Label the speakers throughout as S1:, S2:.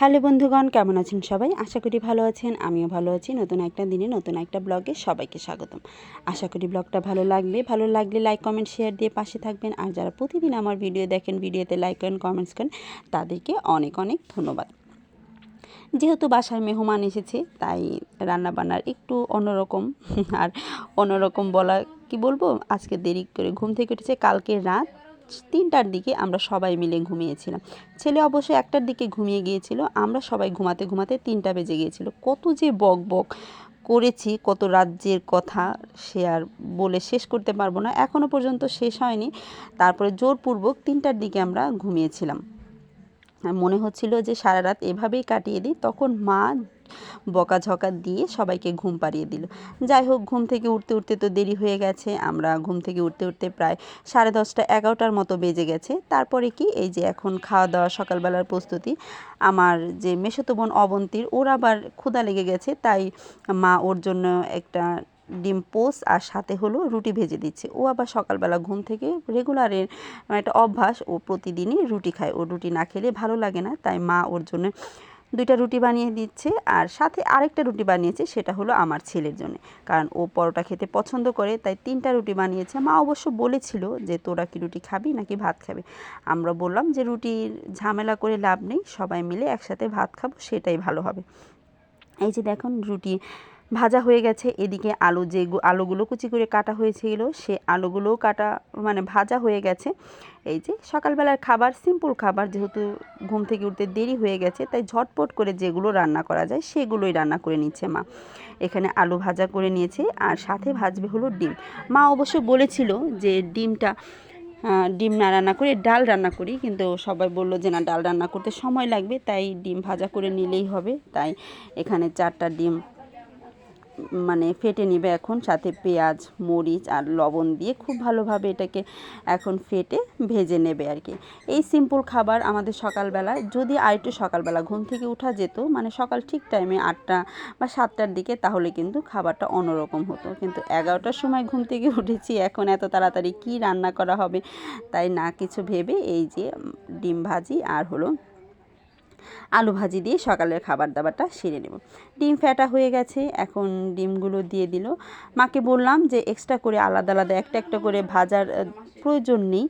S1: Hello বন্ধুগণ, কেমন আছেন সবাই? আশা করি ভালো আছেন, আমিও ভালো আছি। নতুন একটা দিনে নতুন একটা ব্লগে সবাইকে স্বাগতম। আশা করি ব্লগটা ভালো লাগবে। ভালো লাগলে লাইক, কমেন্ট, শেয়ার দিয়ে পাশে থাকবেন। আর যারা প্রতিদিন আমার ভিডিও দেখেন, ভিডিওতে লাইক করেন, কমেন্টস করেন, তাদেরকে অনেক অনেক ধন্যবাদ। যেহেতু বাসায় মেহমান এসেছে, তাই রান্নাবান্নার একটু অন্যরকম, আর অন্যরকম বলা, কি বলব? আজকে দেরি করে ঘুম থেকে উঠেছে, কালকে রাত তিনটার দিকে আমরা সবাই মিলে ঘুমিয়েছিলাম। ছেলে অবশ্য একটার দিকে ঘুমিয়ে গিয়েছিল, আমরা সবাই ঘুমাতে ঘুমাতে তিনটা বেজে গিয়েছিল। কত যে বক বক করেছি, কত রাজ্যের কথা সে আর বলে শেষ করতে পারব না। এখনও পর্যন্ত শেষ হয়নি। তারপরে জোরপূর্বক তিনটার দিকে আমরা ঘুমিয়েছিলাম। মনে হচ্ছিল যে সারা রাত এভাবেই কাটিয়ে দিই, তখন মা বকাঝকা দিয়ে সবাইকে ঘুম পাড়িয়ে দিল। যাই হোক, ঘুম থেকে উঠতে উঠতে তো দেরি হয়ে গেছে। আমরা ঘুম থেকে উঠতে উঠতে প্রায় সাড়ে দশটা এগারোটার মতো বেজে গেছে। তারপরে কি? এই যে এখন খাওয়া দাওয়া সকালবেলার প্রস্তুতি। আমার যে মেশতো বোন অবন্তীর, ওর আবার ক্ষুধা লেগে গেছে। তাই মা ওর জন্য একটা ডিম পোস আর সাথে হলো রুটি ভেজে দিচ্ছে। ও আবার সকালবেলা ঘুম থেকে রেগুলারের একটা অভ্যাস, ও প্রতিদিনই রুটি খায়। ও রুটি না খেলে ভালো লাগে না। তাই মা ওর জন্য দুইটা রুটি বানিয়ে দিচ্ছে আর সাথে আরেকটা রুটি বানিয়েছে, সেটা হলো আমার ছেলের জন্য। কারণ ও পরোটা খেতে পছন্দ করে, তাই তিনটা রুটি বানিয়েছে। মা অবশ্য বলেছিল যে, তোরা কি রুটি খাবি নাকি ভাত খাবে? আমরা বললাম যে, রুটির ঝামেলা করে লাভ নেই, সবাই মিলে একসাথে ভাত খাব, সেটাই ভালো হবে। এই যে দেখুন, রুটি ভাজা হয়ে গেছে। এদিকে আলু যে আলুগুলো কুচি করে কাটা হয়েছিল, সে আলুগুলোও কাটা মানে ভাজা হয়ে গেছে। এই যে সকালবেলার খাবার সিম্পল খাবার, যেহেতু ঘুম থেকে উঠতে দেরি হয়ে গেছে, তাই ঝটপট করে যেগুলো রান্না করা যায়, সেগুলোই রান্না করে নিচ্ছে মা। এখানে আলু ভাজা করে নিয়েছে, আর সাথে ভাজবে হলো ডিম। মা অবশ্য বলেছিল যে ডিমটা ডিম না রান্না করে ডাল রান্না করি, কিন্তু সবাই বলল যে না, ডাল রান্না করতে সময় লাগবে, তাই ডিম ভাজা করে নিলেই হবে। তাই এখানে চারটা ডিম মানে ফেটে নেবে এখন, সাথে পেঁয়াজ, মরিচ আর লবণ দিয়ে খুব ভালোভাবে এটাকে এখন ফেটে ভেজে নেবে আর কি। এই সিম্পল খাবার আমাদের সকালবেলায়, যদি আরেকটু সকালবেলা ঘুম থেকে উঠা যেত মানে সকাল ঠিক টাইমে আটটা বা সাতটার দিকে, তাহলে কিন্তু খাবারটা অন্যরকম হতো। কিন্তু এগারোটার সময় ঘুম থেকে উঠেছি, এখন এত তাড়াতাড়ি কি রান্না করা হবে, তাই না কিছু ভেবে এই যে ডিম ভাজি আর হলো আলু ভাজি দিয়ে সকালের খাবার দাবারটা সেরে নেব। ডিম ফ্যাটা হয়ে গেছে, এখন ডিমগুলো দিয়ে দিল। মাকে বললাম যে এক্সট্রা করে আলাদা আলাদা একটা একটা করে ভাজার প্রয়োজন নেই।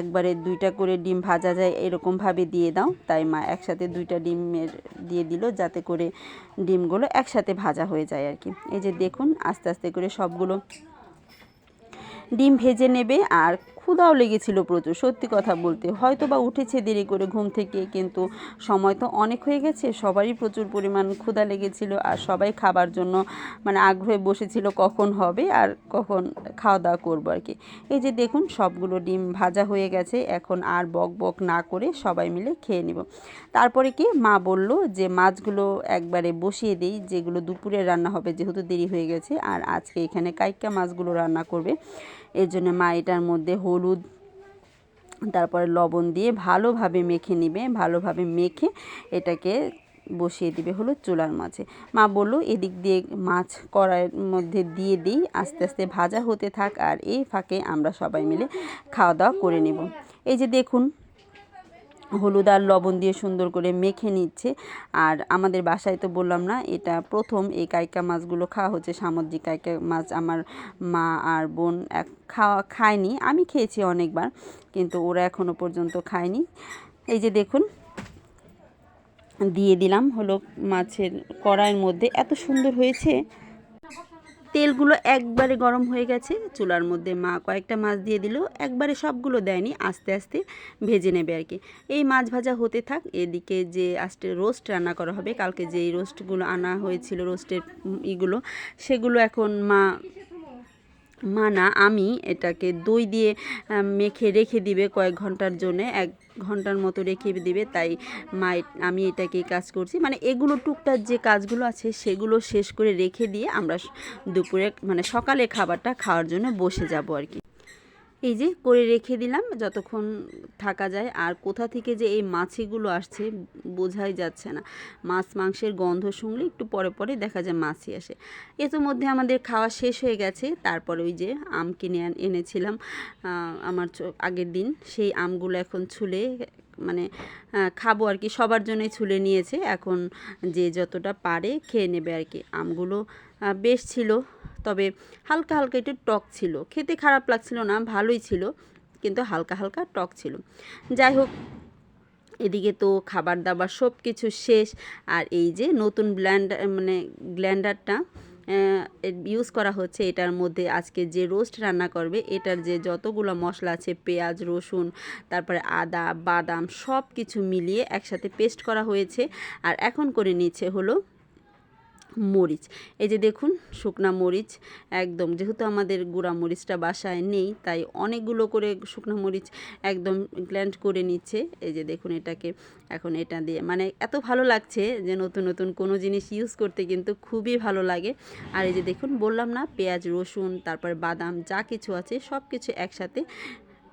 S1: একবারে দুইটা করে ডিম ভাজা যায় এরকমভাবে দিয়ে দাও। তাই মা একসাথে দুইটা ডিমের দিয়ে দিল যাতে করে ডিমগুলো একসাথে ভাজা হয়ে যায় আর কি। এই যে দেখুন, আস্তে আস্তে করে সবগুলো ডিম ভেজে নেবে আর ক্ষুধাও লেগেছিল প্রচুর, সত্যি কথা বলতে। হয়তো বা উঠেছে দেরি করে ঘুম থেকে, কিন্তু সময় তো অনেক হয়ে গেছে, সবারই প্রচুর পরিমাণ ক্ষুধা লেগেছিল আর সবাই খাবার জন্য মানে আগ্রহে বসেছিল কখন হবে আর কখন খাওয়া দাওয়া করব আর কি। এই যে দেখুন, সবগুলো ডিম ভাজা হয়ে গেছে, এখন আর বক বক না করে সবাই মিলে খেয়ে নেব। তারপরে কি মা বলল যে মাছগুলো একবারে বসিয়ে দিই, যেগুলো দুপুরে রান্না হবে, যেহেতু দেরি হয়ে গেছে, আর আজকে এখানে কাইকা মাছগুলো রান্না করবে। এর জন্য মা এটার মধ্যে হলুদ তারপরে লবণ দিয়ে ভালোভাবে মেখে নেবে, ভালোভাবে মেখে এটাকে বসিয়ে দিবে হলো চুলার মাঝে। মা বলল, এদিক দিয়ে মাছ কড়াইয়ের মধ্যে দিয়ে দিই, আস্তে আস্তে ভাজা হতে থাক আর এই ফাঁকে আমরা সবাই মিলে খাওয়া দাওয়া করে নেব। এই যে দেখুন হলুদ আর লবণ দিয়ে সুন্দর করে মেখে নিচ্ছে। আর আমাদের বাসায় তো বললাম না, এটা প্রথম এই কাইকা মাছগুলো খাওয়া হচ্ছে। সামুদ্রিক কাইকা মাছ আমার মা আর বোন এক খাওয়া খায়নি, আমি খেয়েছি অনেকবার, কিন্তু ওরা এখনও পর্যন্ত খায়নি। এই যে দেখুন, দিয়ে দিলাম হলো মাছের কড়াইয়ের মধ্যে। এত সুন্দর হয়েছে তেলগুলো একবারে গরম হয়ে গেছে। চুলার মধ্যে মা কয়েকটা মাছ দিয়ে দিল। একবারে সবগুলো দেয়নি, আস্তে আস্তে ভেজে নেবে আর কি। এই মাছ ভাজা হতে থাক, এদিকে যে আস্তে রোস্ট রান্না করা হবে, কালকে যেই রোস্টগুলো আনা হয়েছিল, রোস্টের ইগুলো, সেগুলো এখন মা মা না আমি এটাকে দই দিয়ে মেখে রেখে দিবে কয়েক ঘণ্টার জন্য, এক ঘণ্টার মতো রেখে দিবে, তাই মা আমি এটাকে কাজ করছি। মানে এগুলো টুকটাক যে কাজগুলো আছে সেগুলো শেষ করে রেখে দিয়ে আমরা দুপুরে মানে সকালে খাবারটা খাওয়ার জন্য বসে যাব আর কি। এই যে করে রেখে দিলাম, যতক্ষণ থাকা যায়। আর কোথা থেকে যে এই মাছিগুলো আসছে বোঝাই যাচ্ছে না। মাছ মাংসের গন্ধ শুনলে একটু পরে পরে দেখা যায় মাছি আসে। মধ্যে আমাদের খাওয়া শেষ হয়ে গেছে। তারপরে ওই যে আম কিনে এনেছিলাম আমার আগের দিন। সেই আমগুলো এখন ছুলে মানে খাব আর কি। সবার জন্যই ছুলে নিয়েছে। এখন যে যতটা পারে খেয়ে নেবে আর কি। আমগুলো বেশ ছিল। তবে হালকা হালকা একটু টক ছিল। খেতে খারাপ লাগছিল না, ভালোই ছিল, কিন্তু হালকা হালকা টক ছিল। যাই হোক, এদিকে তো খাবার দাবার সব কিছু শেষ। আর এই যে নতুন ব্ল্যান্ডার মানে গ্ল্যান্ডারটা ইউজ করা হচ্ছে, এটার মধ্যে আজকে যে রোস্ট রান্না করবে, এটার যে যতগুলো মশলা আছে, পেঁয়াজ, রসুন, তারপরে আদা, বাদাম সব কিছু মিলিয়ে একসাথে পেস্ট করা হয়েছে। আর এখন করে নিচ্ছে হলো মরিচ। এই যে দেখুন, শুকনা মরিচ, একদম। যেহেতু আমাদের গুঁড়া মরিচটা বাসায় নেই, তাই অনেকগুলো করে শুকনা মরিচ একদম গ্ল্যান্ড করে নিচ্ছে। এই যে দেখুন এটাকে এখন এটা দিয়ে। মানে এত ভালো লাগছে যে নতুন নতুন কোনো জিনিস ইউজ করতে কিন্তু খুবই ভালো লাগে। আর এই যে দেখুন, বললাম না, পেঁয়াজ, রসুন, তারপর বাদাম, যা কিছু আছে সব কিছু একসাথে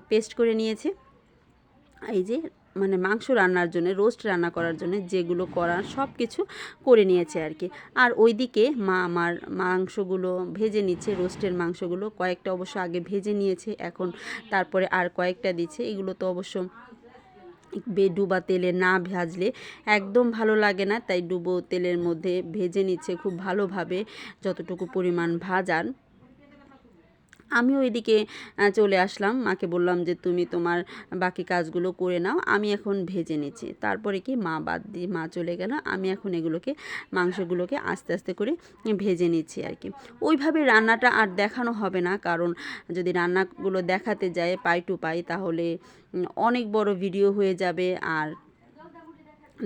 S1: পেস্ট করে নিয়েছে। এই যে মানে মাংস রান্নার জন্য রোস্ট রান্না করার জন্য যেগুলো করার সব কিছু করে নিয়েছে আর কি। আর ওইদিকে মা আমার মাংসগুলো ভেজে নিচ্ছে রোস্টের মাংসগুলো। কয়েকটা অবশ্য আগে ভেজে নিয়েছে, এখন তারপরে আর কয়েকটা দিচ্ছে। এগুলো তো অবশ্য ডুবা তেলে না ভাজলে একদম ভালো লাগে না। তাই ডুবো তেলের মধ্যে ভেজে নিচ্ছে খুব ভালোভাবে, যতটুকু পরিমাণ ভাজান আমিও এদিকে চলে আসলাম। মাকে বললাম যে, তুমি তোমার বাকি কাজগুলো করে নাও, আমি এখন ভেজে নিচ্ছি। তারপরে কি মা বাদ দিয়ে, মা চলে গেল। আমি এখন এগুলোকে, মাংসগুলোকে আস্তে আস্তে করে ভেজে নিচ্ছি আর কি। ওইভাবে রান্নাটা আর দেখানো হবে না, কারণ যদি রান্নাগুলো দেখাতে যায় পাই টু পাই, তাহলে অনেক বড় ভিডিও হয়ে যাবে। আর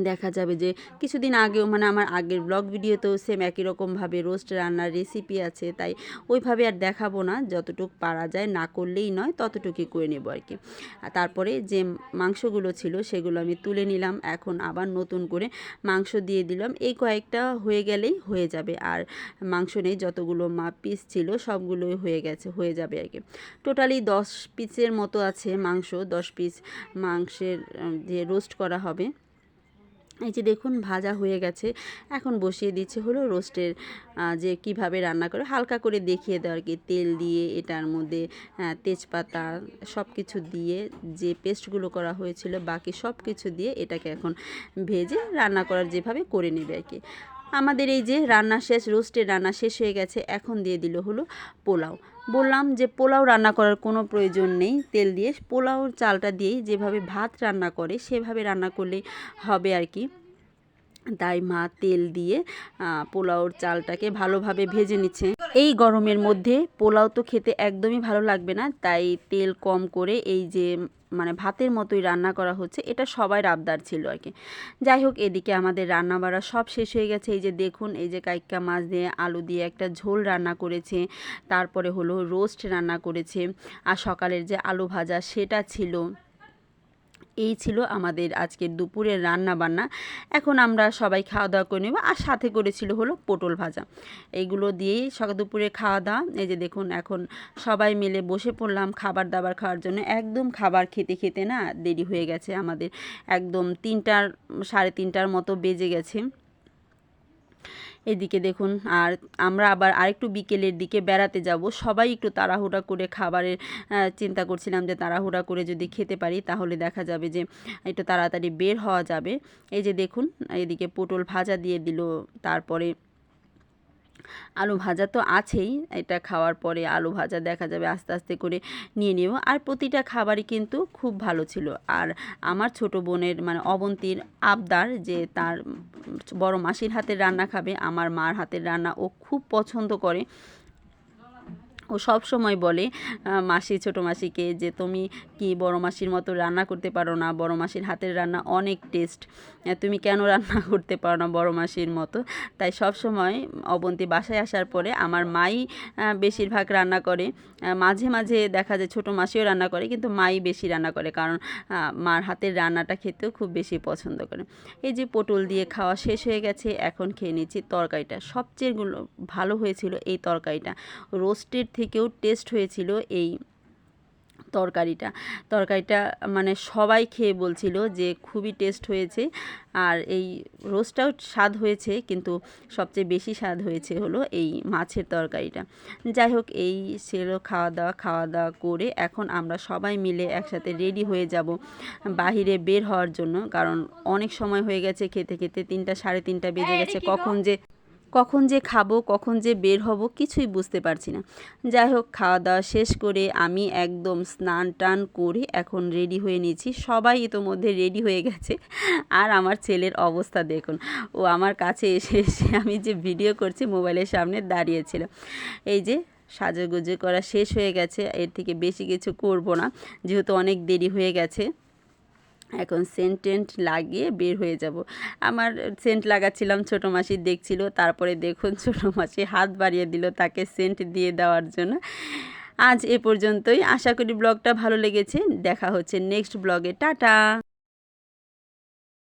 S1: দেখা যাবে যে কিছুদিন আগেও মানে আমার আগের ব্লগ ভিডিওতেও সেম একই রকমভাবে রোস্ট রান্নার রেসিপি আছে, তাই ওইভাবে আর দেখাবো না। যতটুকু পারা যায়, না করলেই নয়, ততটুকুই করে নেব আর কি তারপরে যে মাংসগুলো ছিল, সেগুলো আমি তুলে নিলাম। এখন আবার নতুন করে মাংস দিয়ে দিলাম। এই কয়েকটা হয়ে গেলেই হয়ে যাবে। আর মাংস নেই, যতগুলো মা পিস ছিল, সবগুলোই হয়ে গেছে, হয়ে যাবে আর কি টোটালি দশ পিসের মতো আছে মাংস। দশ পিস মাংসের যে রোস্ট করা হবে। এই যে দেখুন, ভাজা হয়ে গেছে। এখন বসিয়ে দিচ্ছে হলো রোস্টের যে কীভাবে রান্না করে, হালকা করে দেখিয়ে দেওয়া আর কি। তেল দিয়ে, এটার মধ্যে তেজপাতা সব কিছু দিয়ে, যে পেস্টগুলো করা হয়েছিল, বাকি সব কিছু দিয়ে এটাকে এখন ভেজে রান্না করার যেভাবে করে নেবে আর কি। আমাদের এই যে রান্না শেষ, রোস্টের রান্না শেষ হয়ে গেছে, এখন দিয়ে দিল হলো পোলাও। বললাম যে পোলাও রান্না করার কোনো প্রয়োজন নেই, তেল দিয়ে পোলাওর চালটা দিয়েই যেভাবে ভাত রান্না করে সেভাবে রান্না করলে হবে আর কি। তাই মা তেল দিয়ে পোলাওর চালটাকে ভালোভাবে ভেজে নিচ্ছে। এই গরমের মধ্যে পোলাও তো খেতে একদমই ভালো লাগবে না, তাই তেল কম করে এই যে মানে ভাতের মতোই রান্না করা হচ্ছে। এটা সবাই আবদার ছিল আর কি। যাই হোক, এদিকে আমাদের রান্না বাড়া সব শেষ হয়ে গেছে। এই যে দেখুন, এই যে কাইক্কা মাছ দিয়ে আলু দিয়ে একটা ঝোল রান্না করেছে, তারপরে হলো রোস্ট রান্না করেছে, আর সকালের যে আলু ভাজা সেটা ছিল। এই ছিল আমাদের আজকের দুপুরের রান্না বান্না এখন আমরা সবাই খাওয়া দাওয়া করে নেব আর সাথে করেছিল হলো পটল ভাজা। এইগুলো দিয়েই সকাল দুপুরে খাওয়া দাওয়া এই যে দেখুন, এখন সবাই মিলে বসে পড়লাম খাবার দাবার খাওয়ার জন্য। একদম খাবার খেতে খেতে না দেরি হয়ে গেছে আমাদের। একদম তিনটার, সাড়ে তিনটার মতো বেজে গেছে। এদিকে দেখুন, আর আমরা আবার আরেকটু বিকেলের দিকে বেড়াতে যাব। সবাই একটু তাড়াহুড়া করে খাবারের চিন্তা করছিলাম যে তাড়াহুড়া করে যদি খেতে পারি তাহলে দেখা যাবে যে একটু তাড়াতাড়ি বের হওয়া যাবে। এই যে দেখুন, এদিকে পটল ভাজা দিয়ে দিল, তারপরে আলু ভাজা তো আছেই, এটা খাওয়ার পরে আলু ভাজা দেখা যাবে আস্তে আস্তে করে নিয়ে নেব। আর প্রতিটা খাবারই কিন্তু খুব ভালো ছিল। আর আমার ছোট বোনের মানে অবন্তীর আবদার যে তার বড় মাসির হাতের রান্না খাবে, আমার মার হাতের রান্না ও খুব পছন্দ করে। ও সব সময় বলে মাসি, ছোটো মাসিকে যে তুমি কি বড় মাসির মতো রান্না করতে পারো না, বড় মাসির হাতের রান্না অনেক টেস্ট। তুমি কেন রান্না করতে পারো না বড় মাসির মতো? তাই সব সময় অবন্তি বাসায় আসার পরে আমার মাই বেশিরভাগ রান্না করে। মাঝে মাঝে দেখা যায় ছোটো মাসিও রান্না করে, কিন্তু মাই বেশি রান্না করে কারণ মার হাতের রান্নাটা খেতেও খুব বেশি পছন্দ করে। এই যে পটল দিয়ে খাওয়া শেষ হয়ে গেছে, এখন খেয়ে নিচ্ছি তরকারিটা। সবচেয়ে ভালো হয়েছিল এই তরকারিটা। রোস্টের থেকেও টেস্ট হয়েছিল এই তরকারিটা। তরকারিটা মানে সবাই খেয়ে বলছিল যে খুবই টেস্ট হয়েছে আর এই রোস্টটাও স্বাদ হয়েছে কিন্তু সবচেয়ে বেশি স্বাদ হয়েছে হলো এই মাছের তরকারিটা। যাই হোক এই ছিল খাওয়া দাওয়া খাওয়া দাওয়া করে এখন আমরা সবাই মিলে একসাথে রেডি হয়ে যাব বাহিরে বের হওয়ার জন্য। কারণ অনেক সময় হয়ে গেছে খেতে খেতে তিনটা সাড়ে তিনটা বেজে গেছে। কখন যে কখন যে খাব, কখন যে বের হব কিছুই বুঝতে পারছি না। যাই হোক খাওয়া দাওয়া শেষ করে আমি একদম স্নান টান করে এখন রেডি হয়ে নিয়েছি। সবাই ইতোমধ্যে রেডি হয়ে গেছে। আর আমার ছেলের অবস্থা দেখুন। ও আমার কাছে এসে এসে আমি যে ভিডিও করছি মোবাইলের সামনে দাঁড়িয়েছিল এই যে সাজুগুজু করা শেষ হয়ে গেছে। এর থেকে বেশি কিছু করব না। যেহেতু অনেক দেরি হয়ে গেছে। এখন সেন্ট টেন্ট লাগিয়ে বের হয়ে যাব। আমার সেন্ট লাগাচ্ছিলাম, ছোটো মাসি দেখছিল, তারপরে দেখুন ছোটো মাসি হাত বাড়িয়ে দিল তাকে সেন্ট দিয়ে দেওয়ার জন্য। আজ এ পর্যন্তই। আশা করি ব্লগটা ভালো লেগেছে। দেখা হচ্ছে নেক্সট ব্লগে। টাটা!